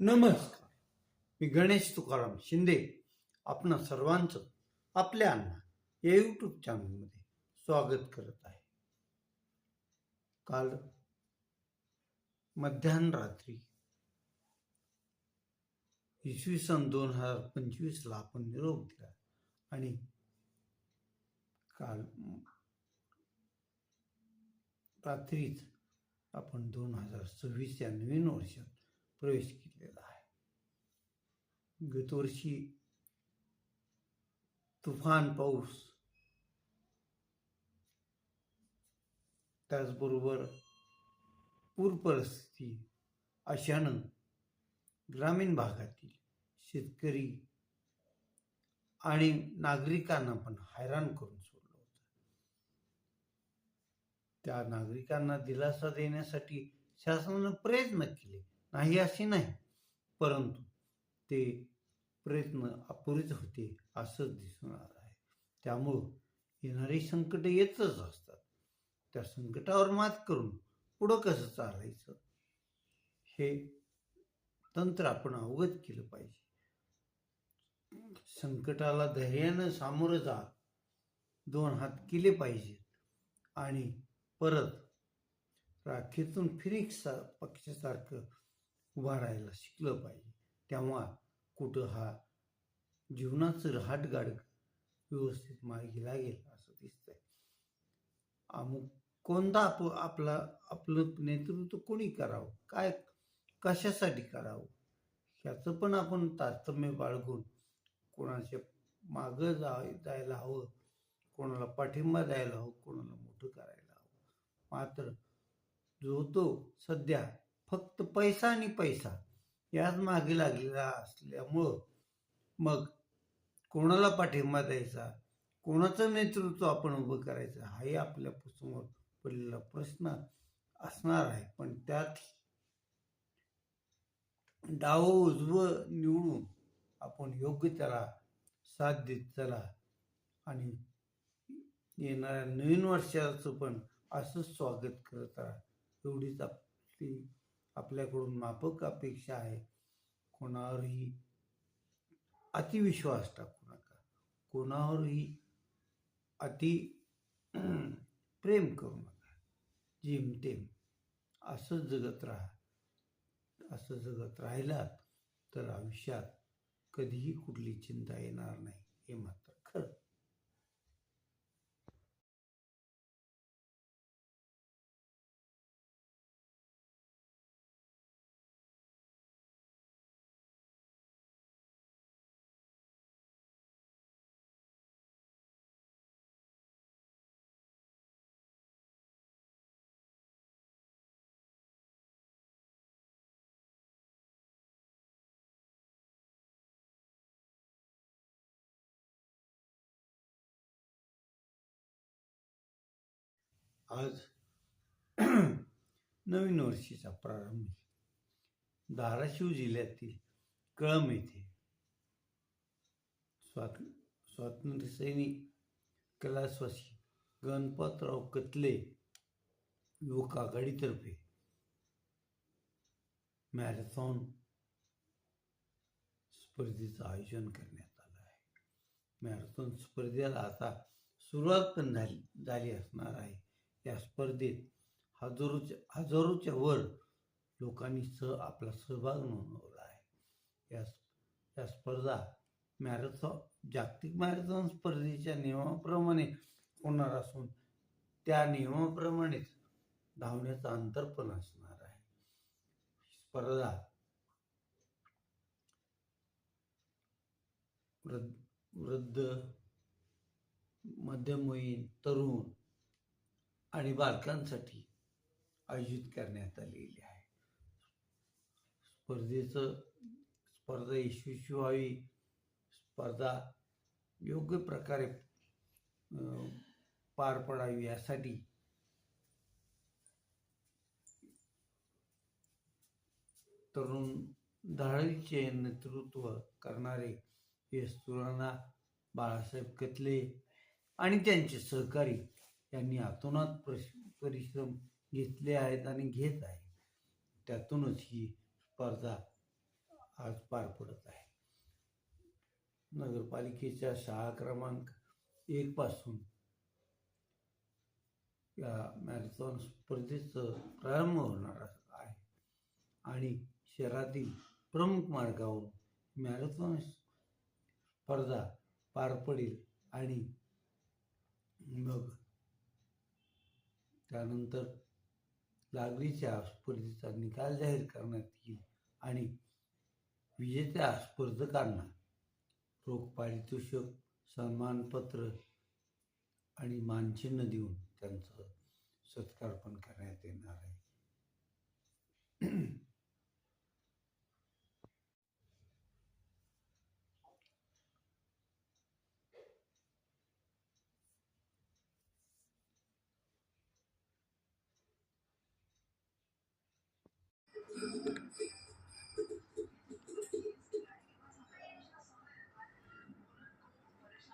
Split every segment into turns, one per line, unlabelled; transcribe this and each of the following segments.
नमस्कार. मी गणेश तुकाराम शिंदे आपणा सर्वांचं आपल्या अण्णा या यूट्यूब चॅनलमध्ये स्वागत करत आहे. काल मध्यान्ह रात्री इसवी सन दोन हजार पंचवीसला आपण निरोप दिला आणि काल रात्रीच आपण दोन हजार सव्वीस या नवीन वर्षात प्रवेश केला. गतवर्षी तुफान पाऊस. त्याचबरोबर पूर परिस्थिती अशानं ग्रामीण भागातील शेतकरी आणि नागरिकांना पण हैराण करून सोडलं होतं. त्या नागरिकांना दिलासा देण्यासाठी शासनानं प्रयत्न केले. नाही असे नाही परंतु ते प्रयत्न अपुरेच होते असंच दिसून आलं आहे. त्यामुळं येणारी संकट येतच असतात. त्या संकटावर मात करून पुढं कसं चालायचं? हे तंत्र आपण अवगत केलं पाहिजे. संकटाला धैर्यानं सामोरं जा. दोन हात केले पाहिजेत. आणि परत राखेतून फिरिक्स पक्षासारखं उभा राहायला शिकलं पाहिजे. तेव्हा कुठं हा जीवनाचं रहाटगाड व्यवस्थित मार्गी लागेल असं दिसतंय. अमुक कोणता आप आपला आपलं नेतृत्व कोणी करावं? काय कशासाठी करावं? ह्याचं पण आपण तारतम्य बाळगून कोणाच्या मागं जा जायला हवं कोणाला पाठिंबा द्यायला हवं कोणाला मोठं करायला हवं. मात्र जो तो सध्या फक्त पैसा आणि पैसा याच मागे लागलेला असल्यामुळं मग कोणाला पाठिंबा द्यायचा? कोणाचं नेतृत्व आपण उभं करायचं? हाही आपल्यासमोर पडलेला प्रश्न असणार आहे. पण त्यात डाव उजवं निवडून आपण योग्य त्याला साथ देत चला. आणि येणाऱ्या नवीन वर्षाचं पण असंच स्वागत करत राहा. एवढीच आपली आपल्याकडून माफक अपेक्षा आहे. कोणावरही अतिविश्वास टाकू नका. कोणावरही अति प्रेम करू नका. जेमतेम असंच जगत राहा. असं जगत राहिलात तर आयुष्यात कधीही कुठली चिंता येणार नाही. हे मात्र खरं. आज नवीन वर्षीचा प्रारंभ धाराशिव जिल्ह्यातील कळम येथे स्वात स्वातंत्र्य सैनिक कैलासवासी गणपतराव कतले युवक आघाडीतर्फे मॅरेथॉन स्पर्धेचं आयोजन करण्यात आलं आहे. मॅरेथॉन स्पर्धेला आता सुरुवात पण झाली झाली असणार आहे. या स्पर्धेत हजारोच्या हजारोच्या वर लोकांनी सह आपला सहभाग नोंदवला आहे. या या स्पर्धा मॅरेथॉन जागतिक मॅरेथॉन स्पर्धेच्या नियमाप्रमाणे होणार असून त्या नियमाप्रमाणेच धावण्याचं अंतर पण असणार आहे. स्पर्धा वृद्ध वृद्ध मध्यमवयीन तरुण आणि बालकांसाठी आयोजित करण्यात आलेली आहे. स्पर्धेचं स्पर्धा यशस्वी व्हावी स्पर्धा योग्य प्रकारे पार पडावी यासाठी तरुण धाडीचे नेतृत्व करणारे एस बाळासाहेब कतले आणि त्यांचे सहकारी यांनी अतोनात प्रश परिश्रम घेतले आहेत आणि घेत आहे. त्यातूनच ही स्पर्धा आज पार पडत आहे. नगरपालिकेच्या शाळा क्रमांक एक पासून या मॅरेथॉन स्पर्धेचं प्रारंभ होणार आहे. आणि शहरातील प्रमुख मार्गावर मॅरेथॉन स्पर्धा पार पडेल आणि मग त्यानंतर लागलीच्या स्पर्धेचा निकाल जाहीर करण्यात येईल आणि विजेत्या स्पर्धकांना रोख पारितोषिक सन्मानपत्र आणि मानचिन्ह देऊन त्यांचं सत्कार पण करण्यात येणार आहे.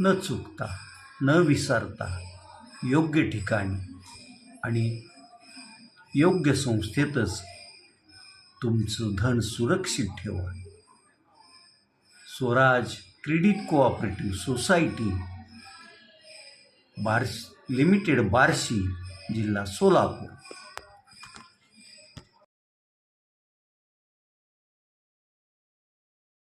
न चुकता न विसरता योग्य ठिकाणी आणि योग्य संस्थेतच तुमचं धन सुरक्षित ठेवा. Swaraj credit cooperative society Barshi limited Barshi जिल्हा सोलापूर.